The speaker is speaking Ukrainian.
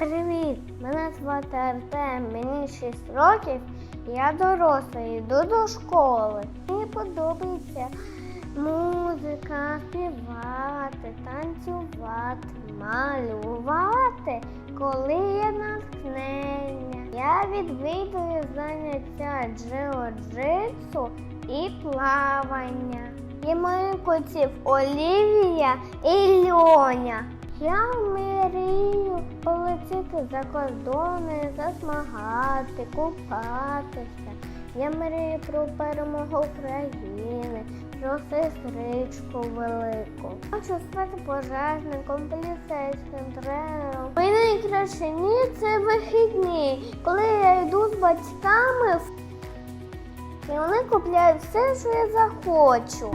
Мене звати Артем, мені 6 років, я доросла, йду до школи. Мені подобається музика, співати, танцювати, малювати, коли є натхнення. Я відвідую заняття джиу-джитсу і плавання. І мої котів Олівія і Льоня. Я за кордони, засмагати, купатися. Я мрію про перемогу України, про сестричку велику. Хочу стати пожежником, поліцейським тренером. Мої найкращі дні це вихідні, коли я йду з батьками і вони купляють все, що я захочу.